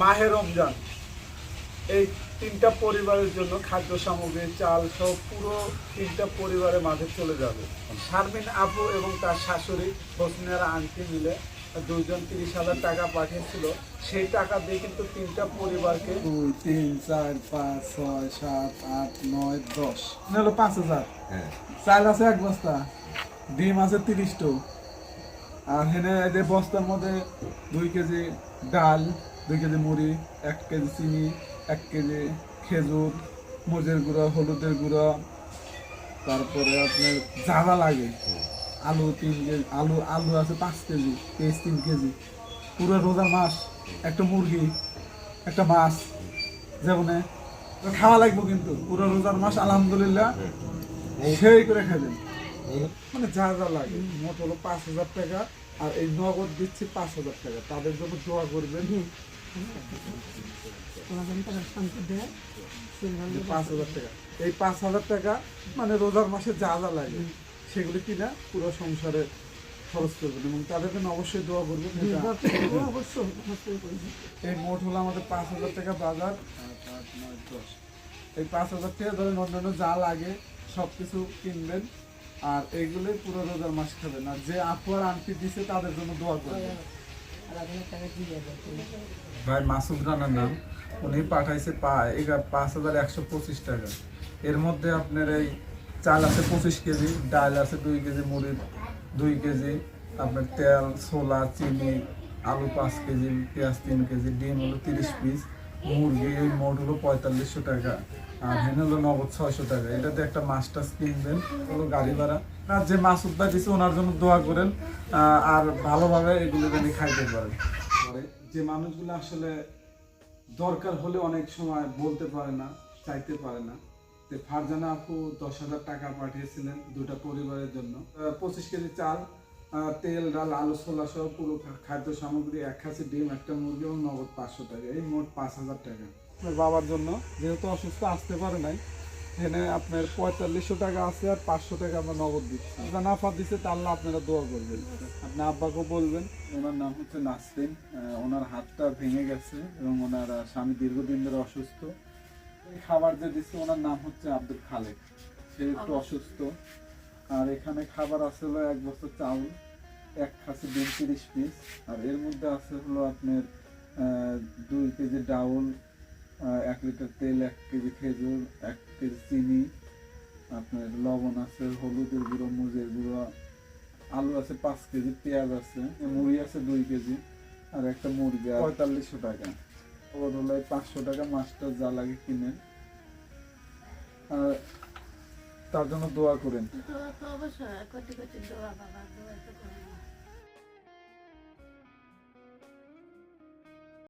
মাহে রমজান। এই তিনটা পরিবারের জন্য খাদ্য সামগ্রী চাল সব পুরো তিনটা পরিবারের মাঝে চলে যাবে। শারমিন আপু এবং তার শাশুড়ি হোসনিয়ার আন্টি মিলে দুজন তিরিশ হাজার টাকা পাঠিয়েছিল। সেই টাকা দিয়ে কিন্তু তিনটা পরিবারকে দুই তিন চার পাঁচ ছয় সাত আট নয় দশ। হলো পাঁচ হাজার। হ্যাঁ। চাল আছে এক বস্তা ডিম আছে তিরিশটো। আর হেনে এই বস্তার মধ্যে দুই কেজি ডাল দুই কেজি মুড়ি, এক কেজি চিনি, এক কেজি খেজুর, মরিচের গুঁড়ো, হলুদের গুঁড়ো, তারপরে আপনার জাবা লাগে। আলু তিন কেজি আলু আলু আছে পাঁচ কেজি পেঁয়াজ তিন কেজি। পুরো রোজা মাস একটা মুরগি, একটা মাছ, যেমন খাওয়া লাগবে কিন্তু। পুরো রোজার মাস আলহামদুলিল্লাহ সেই করে খাবেন মানে যা যা লাগে। মোট হলো পাঁচ হাজার টাকা আর এই নগদ দিচ্ছি পাঁচ হাজার টাকা। তাদের জন্য দোয়া করবেন। এই পাঁচ হাজার টাকা মানে রোজার মাসে যা যা লাগে সেগুলি কিনা পুরো সংসারে খরচ করবেন এবং তাদের জন্য অবশ্যই দোয়া করবেন। এই মোট হলো আমাদের পাঁচ হাজার টাকা বাজার। এই পাঁচ হাজার টাকা ধরেন অন্যান্য যা লাগে সব কিছু কিনবেন আর এইগুলোই পুরো রোজার মাস খাবেন। আর যে আপু আর আন্টি দিছে তাদের জন্য দোয়া করবেন। ভাই, মাসুদ রানার নাম। উনি পাঠাইছে পাঁচ হাজার একশো পঁচিশ টাকা। এর মধ্যে আপনার এই চাল আছে পঁচিশ কেজি, ডাল আছে দুই কেজি, মুড়ি দুই কেজি, আপনার তেল, ছোলা, চিনি, আলু পাঁচ কেজি, পেঁয়াজ তিন কেজি, ডিম হলো তিরিশ পিস, মুরগি, এই মোট হলো পঁয়তাল্লিশশো টাকা, আর হেন হলো নগদ ছয়শো টাকা। এটাতে একটা টাছ কিনবেন হলো গাড়ি ভাড়া। আর যে মাসুদ ভাই দিচ্ছে ওনার জন্য দোয়া করেন আর ভালোভাবে এগুলো যদি খাইতে পারেন। যে মানুষগুলো আসলে দরকার হলে অনেক সময় বলতে পারে না, চাইতে পারে না। তো ফারজানা আপু দশ হাজার টাকা পাঠিয়েছিলেন দুটা পরিবারের জন্য। পঁচিশ কেজি চাল তেল, ডাল, আলু, ছোলা সহ পুরো খাদ্য সামগ্রী, এক খাসি ডিম, একটা মুরগি এবং নগদ পাঁচশো টাকা। এই মোট পাঁচ হাজার টাকা। বাবার জন্য যেহেতু অসুস্থ, আসতে পারে নাই। এখানে আপনার পঁয়তাল্লিশশো টাকা আছে আর পাঁচশো টাকা আমরা নগদ দিচ্ছি। যা নাফা দিচ্ছে তা আল্লাহ আপনারা দোয়া করবেন। আপনি আব্বাকেও বলবেন ওনার নাম হচ্ছে নাসরিন। ওনার হাতটা ভেঙে গেছে এবং ওনার স্বামী দীর্ঘদিন ধরে অসুস্থ। এই খাবার যে দিচ্ছে ওনার নাম হচ্ছে আব্দুল খালেক। সে একটু অসুস্থ। আর এখানে খাবার আছে হলো এক বছর চাউল এক খাসি ডিম তিরিশ পিস। আর এর মধ্যে আছে হলো আপনার দুই কেজি ডাউল এক লিটার তেল, এক কেজি খেজুর, এক কেজি চিনি, আপনার লবণ আছে, হলুদের গুঁড়ো মুজের গুঁড়ো, আলু আছে পাঁচ কেজি, পেঁয়াজ আছে, মুড়ি আছে দুই কেজি, আর একটা মুরগি পঁয়তাল্লিশশো টাকা। ওর হলো পাঁচশো টাকা মাছটা যা লাগে কিনেন। আর তার জন্য দোয়া করেন। দোয়া তো অবশ্যই কোটি কোটি দোয়া বাবা, দোয়া তো করব